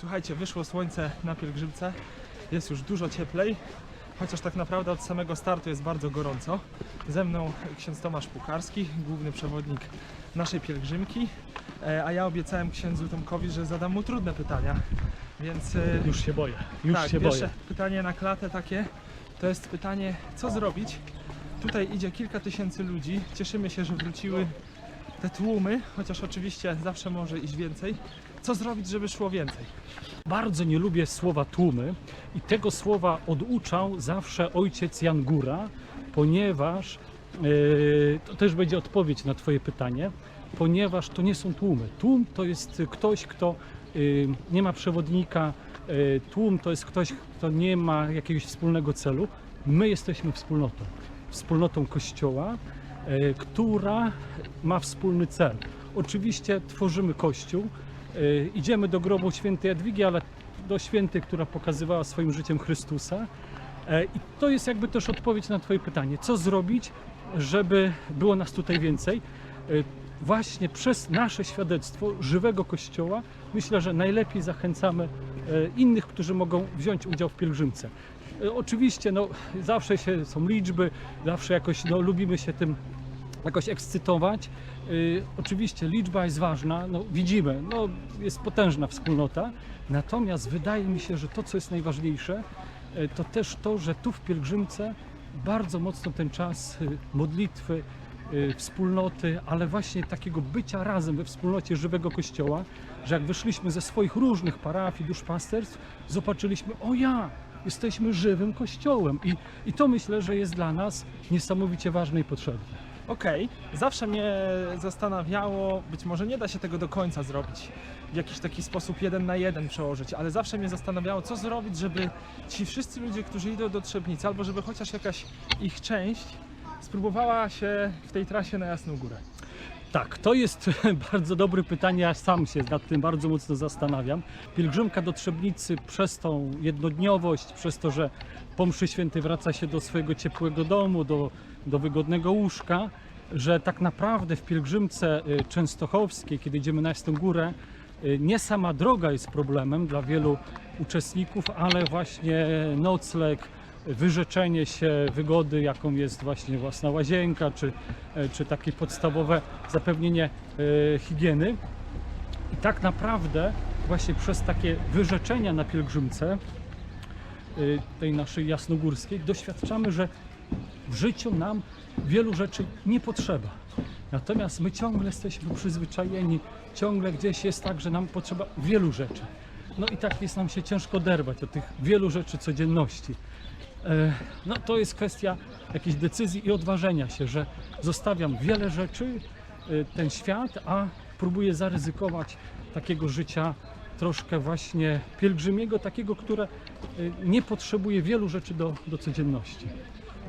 Słuchajcie, wyszło słońce na pielgrzymce, jest już dużo cieplej, chociaż tak naprawdę od samego startu jest bardzo gorąco. Ze mną ksiądz Tomasz Pukarski, główny przewodnik naszej pielgrzymki, e, a ja obiecałem księdzu Tomkowi, że zadam mu trudne pytania, więc... e, Już się boję, już tak, się boję. pytanie na klatę takie, to jest pytanie, co zrobić? Tutaj idzie kilka tysięcy ludzi, cieszymy się, że wróciły te tłumy, chociaż oczywiście zawsze może iść więcej. Co zrobić, żeby szło więcej? Bardzo nie lubię słowa tłumy i tego słowa oduczał zawsze ojciec Jan Góra, ponieważ yy, to też będzie odpowiedź na Twoje pytanie, ponieważ to nie są tłumy. Tłum to jest ktoś, kto yy, nie ma przewodnika, yy, tłum to jest ktoś, kto nie ma jakiegoś wspólnego celu. My jesteśmy wspólnotą, wspólnotą Kościoła, yy, która ma wspólny cel. Oczywiście tworzymy Kościół, idziemy do grobu świętej Jadwigi, ale do świętej, która pokazywała swoim życiem Chrystusa. E, I to jest jakby też odpowiedź na Twoje pytanie. Co zrobić, żeby było nas tutaj więcej? E, Właśnie przez nasze świadectwo żywego Kościoła myślę, że najlepiej zachęcamy e, innych, którzy mogą wziąć udział w pielgrzymce. Oczywiście no, zawsze się, są liczby, zawsze jakoś no, lubimy się tym jakoś ekscytować. Y, oczywiście liczba jest ważna, no, widzimy, no, jest potężna wspólnota, natomiast wydaje mi się, że to, co jest najważniejsze, y, to też to, że tu w pielgrzymce bardzo mocno ten czas y, modlitwy, wspólnoty, ale właśnie takiego bycia razem we wspólnocie żywego Kościoła, że jak wyszliśmy ze swoich różnych parafii, duszpasterstw, zobaczyliśmy, o ja, jesteśmy żywym Kościołem i, i to myślę, że jest dla nas niesamowicie ważne i potrzebne. Okej, zawsze mnie zastanawiało, być może nie da się tego do końca zrobić, w jakiś taki sposób jeden na jeden przełożyć, ale zawsze mnie zastanawiało, co zrobić, żeby ci wszyscy ludzie, którzy idą do Trzebnicy, albo żeby chociaż jakaś ich część spróbowała się w tej trasie na Jasną Górę. Tak, to jest bardzo dobre pytanie, ja sam się nad tym bardzo mocno zastanawiam. Pielgrzymka do Trzebnicy przez tą jednodniowość, przez to, że po mszy świętej wraca się do swojego ciepłego domu, do, do wygodnego łóżka, że tak naprawdę w pielgrzymce y, częstochowskiej, kiedy idziemy na Jasną Górę, y, nie sama droga jest problemem dla wielu uczestników, ale właśnie nocleg, wyrzeczenie się wygody, jaką jest właśnie własna łazienka, czy, e, czy takie podstawowe zapewnienie e, higieny. I tak naprawdę właśnie przez takie wyrzeczenia na pielgrzymce e, tej naszej jasnogórskiej doświadczamy, że w życiu nam wielu rzeczy nie potrzeba. Natomiast my ciągle jesteśmy przyzwyczajeni, ciągle gdzieś jest tak, że nam potrzeba wielu rzeczy. No i tak jest nam się ciężko oderwać od tych wielu rzeczy codzienności. E, No to jest kwestia jakiejś decyzji i odważenia się, że zostawiam wiele rzeczy, e, ten świat, a próbuję zaryzykować takiego życia troszkę właśnie pielgrzymiego, takiego, które e, nie potrzebuje wielu rzeczy do, do codzienności.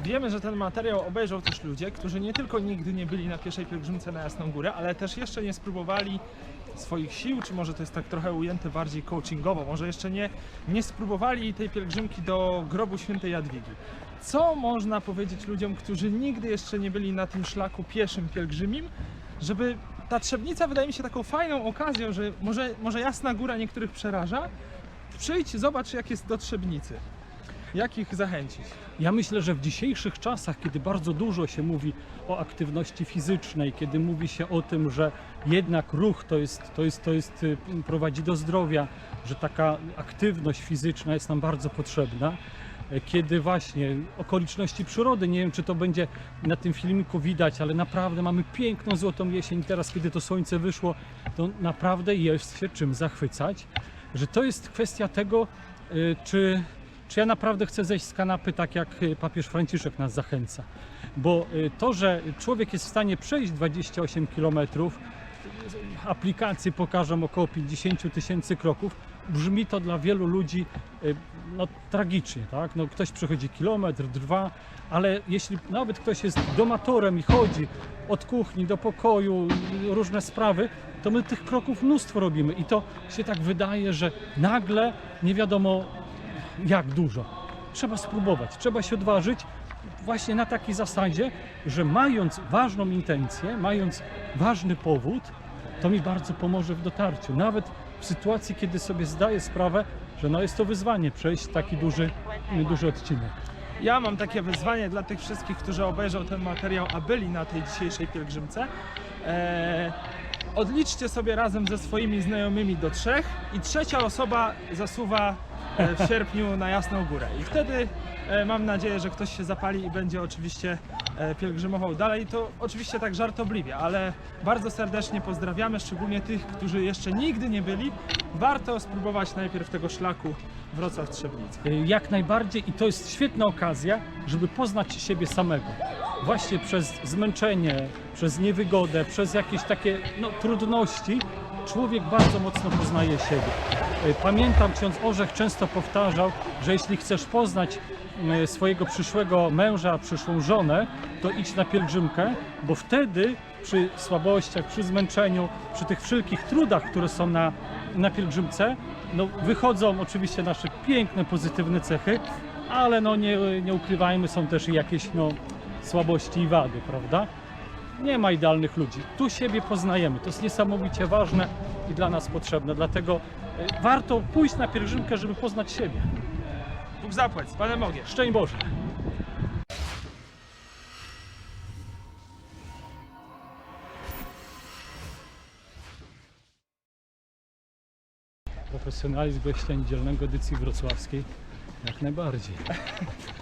Wiemy, że ten materiał obejrzą też ludzie, którzy nie tylko nigdy nie byli na pierwszej pielgrzymce na Jasną Górę, ale też jeszcze nie spróbowali swoich sił, czy może to jest tak trochę ujęte bardziej coachingowo, może jeszcze nie, nie spróbowali tej pielgrzymki do grobu świętej Jadwigi. Co można powiedzieć ludziom, którzy nigdy jeszcze nie byli na tym szlaku pieszym pielgrzymim, żeby ta Trzebnica wydaje mi się taką fajną okazją, że może, może Jasna Góra niektórych przeraża, przyjdź, zobacz jak jest do Trzebnicy. Jak ich zachęcić? Ja myślę, że w dzisiejszych czasach, kiedy bardzo dużo się mówi o aktywności fizycznej, kiedy mówi się o tym, że jednak ruch to jest, to jest, to jest y, prowadzi do zdrowia, że taka aktywność fizyczna jest nam bardzo potrzebna, e, kiedy właśnie okoliczności przyrody, nie wiem czy to będzie na tym filmiku widać, ale naprawdę mamy piękną złotą jesień. Teraz, kiedy to słońce wyszło, to naprawdę jest się czym zachwycać, że to jest kwestia tego, y, czy czy ja naprawdę chcę zejść z kanapy tak jak y, papież Franciszek nas zachęca. Bo y, to, że człowiek jest w stanie przejść 28 km, aplikacje pokażą około 50 tysięcy kroków, brzmi to dla wielu ludzi y, no, tragicznie. Tak? No, ktoś przechodzi kilometr, dwa, ale jeśli nawet ktoś jest domatorem i chodzi od kuchni do pokoju, y, różne sprawy, to my tych kroków mnóstwo robimy i to się tak wydaje, że nagle nie wiadomo jak dużo. Trzeba spróbować, trzeba się odważyć właśnie na takiej zasadzie, że mając ważną intencję, mając ważny powód, to mi bardzo pomoże w dotarciu. Nawet w sytuacji, kiedy sobie zdaję sprawę, że no jest to wyzwanie przejść taki duży, duży odcinek. Ja mam takie wyzwanie dla tych wszystkich, którzy obejrzą ten materiał, a byli na tej dzisiejszej pielgrzymce. Eee, odliczcie sobie razem ze swoimi znajomymi do trzech i trzecia osoba zasuwa w sierpniu na Jasną Górę. I wtedy e, mam nadzieję, że ktoś się zapali i będzie oczywiście e, pielgrzymował dalej. To oczywiście tak żartobliwie, ale bardzo serdecznie pozdrawiamy, szczególnie tych, którzy jeszcze nigdy nie byli. Warto spróbować najpierw tego szlaku Wrocław-Trzebnica. Jak najbardziej i to jest świetna okazja, żeby poznać siebie samego. Właśnie przez zmęczenie, przez niewygodę, przez jakieś takie no, trudności, człowiek bardzo mocno poznaje siebie. Y, Pamiętam, ksiądz Orzech często powtarzał, że jeśli chcesz poznać swojego przyszłego męża, przyszłą żonę, to idź na pielgrzymkę, bo wtedy przy słabościach, przy zmęczeniu, przy tych wszelkich trudach, które są na, na pielgrzymce, no, wychodzą oczywiście nasze piękne, pozytywne cechy, ale no, nie, nie ukrywajmy, są też jakieś no, słabości i wady, prawda? Nie ma idealnych ludzi. Tu siebie poznajemy. To jest niesamowicie ważne i dla nas potrzebne. Dlatego y, warto pójść na pielgrzymkę, żeby poznać siebie. Bóg zapłać, z Panem Bogiem. Szczęść Boże! Profesjonalizm gościa niedzielnego edycji wrocławskiej jak najbardziej.